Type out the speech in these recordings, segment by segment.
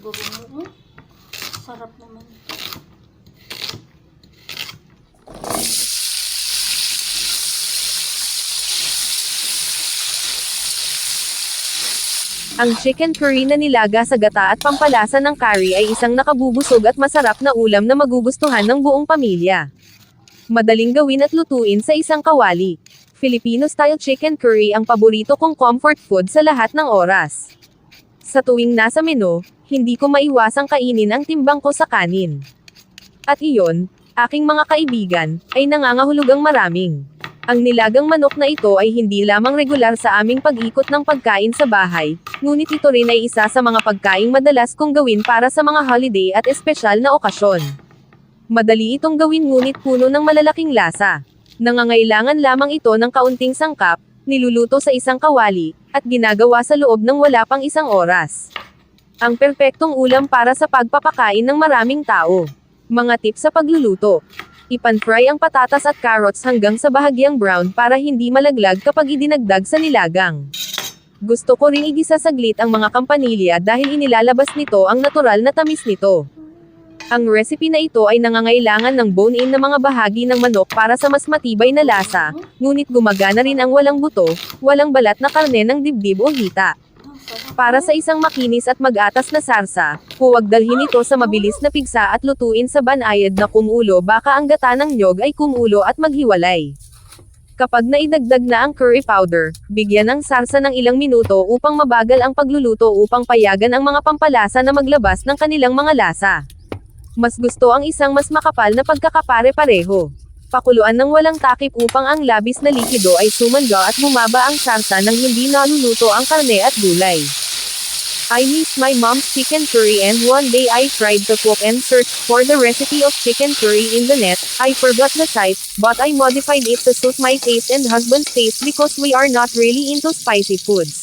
Gurungo. Sarap naman. Ang chicken curry na nilaga sa gata at pampalasa ng curry ay isang nakabubusog at masarap na ulam na magugustuhan ng buong pamilya. Madaling gawin at lutuin sa isang kawali. Filipino-style chicken curry ang paborito kong comfort food sa lahat ng oras. Sa tuwing nasa menu, hindi ko maiwasang kainin ang timbang ko sa kanin. At iyon, aking mga kaibigan, ay nangangahulugang maraming. Ang nilagang manok na ito ay hindi lamang regular sa aming pag-ikot ng pagkain sa bahay, ngunit ito rin ay isa sa mga pagkaing madalas kong gawin para sa mga holiday at espesyal na okasyon. Madali itong gawin ngunit puno ng malalaking lasa. Nangangailangan lamang ito ng kaunting sangkap, niluluto sa isang kawali, at ginagawa sa loob ng wala pang isang oras. Ang perpektong ulam para sa pagpapakain ng maraming tao. Mga tips sa pagluluto. Ipan-fry ang patatas at carrots hanggang sa bahagyang brown para hindi malaglag kapag idinagdag sa nilagang. Gusto ko ring igisa saglit ang mga kampanilya dahil inilalabas nito ang natural na tamis nito. Ang recipe na ito ay nangangailangan ng bone-in na mga bahagi ng manok para sa mas matibay na lasa, ngunit gumagana rin ang walang buto, walang balat na karne ng dibdib o hita. Para sa isang makinis at mag-atas na sarsa, huwag dalhin ito sa mabilis na pigsa at lutuin sa banayad na kumulo baka ang gata ng nyog ay kumulo at maghiwalay. Kapag naidagdag na ang curry powder, bigyan ng sarsa ng ilang minuto upang mabagal ang pagluluto upang payagan ang mga pampalasa na maglabas ng kanilang mga lasa. Mas gusto ang isang mas makapal na pagkakapare-pareho. Pakuluan ng walang takip upang ang labis na likido ay sumanda at bumaba ang sarsa nang hindi naluluto ang karne at gulay. I miss my mom's chicken curry and one day I tried to cook and searched for the recipe of chicken curry in the net. I forgot the site, but I modified it to suit my taste and husband's taste because we are not really into spicy foods.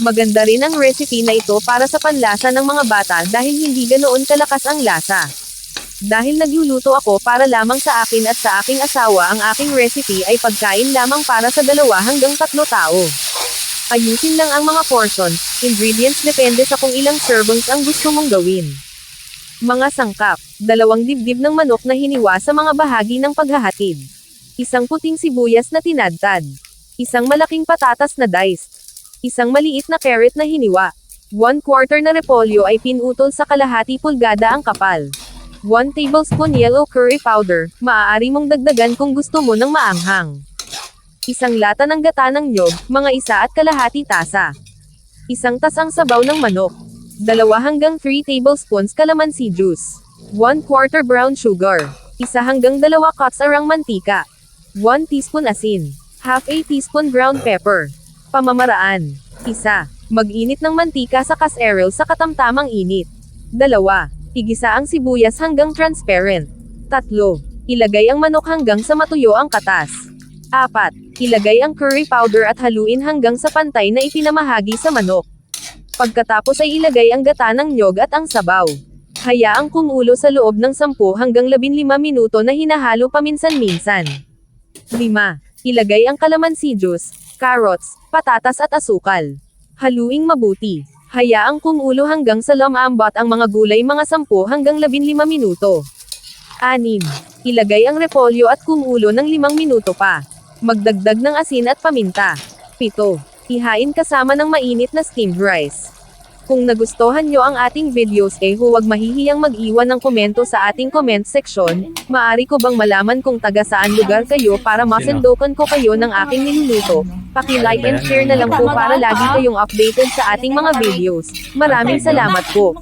Maganda rin ang recipe na ito para sa panlasa ng mga bata dahil hindi ganoon kalakas ang lasa. Dahil nagluluto ako para lamang sa akin at sa aking asawa ang aking recipe ay pagkain lamang para sa dalawa hanggang tatlo tao. Ayusin lang ang mga portions, ingredients depende sa kung ilang servings ang gusto mong gawin. Mga sangkap, dalawang dibdib ng manok na hiniwa sa mga bahagi ng paghahatid. Isang puting sibuyas na tinadtad. Isang malaking patatas na diced. Isang maliit na carrot na hiniwa. One quarter na repolyo ay pinutol sa kalahati pulgada ang kapal. 1 tablespoon yellow curry powder, maaari mong dagdagan kung gusto mo ng maanghang. Isang lata ng gata ng nyog, mga isa at kalahati tasa. Isang tasang sabaw ng manok. Dalawa hanggang 3 tablespoons calamansi juice. 1 quarter brown sugar. Isa hanggang dalawa cups arang mantika. 1 teaspoon asin. Half a teaspoon ground pepper. Pamamaraan. Isa. Mag-init ng mantika sa casserole sa katamtamang init. Dalawa. Igisa ang sibuyas hanggang transparent. Tatlo. Ilagay ang manok hanggang sa matuyo ang katas. Apat. Ilagay ang curry powder at haluin hanggang sa pantay na ipinamahagi sa manok. Pagkatapos ay ilagay ang gata ng nyog at ang sabaw. Hayaang kumulo sa loob ng 10 hanggang 15 minuto na hinahalo paminsan-minsan. 5. Ilagay ang kalamansi juice, carrots, patatas at asukal. Haluing mabuti. Hayaang kumulo hanggang sa lumambot ang mga gulay mga 10 hanggang 15 minuto. 6. Ilagay ang repolyo at kumulo ng 5 minuto pa. Magdagdag ng asin at paminta. 7. Ihain kasama ng mainit na steamed rice. Kung nagustuhan nyo ang ating videos eh huwag mahihiyang mag-iwan ng komento sa ating comment section, maari ko bang malaman kung taga saan lugar kayo para masendokan ko kayo ng aking niluluto. Paki-like and share na lang po para lagi kayong updated sa ating mga videos. Maraming salamat po.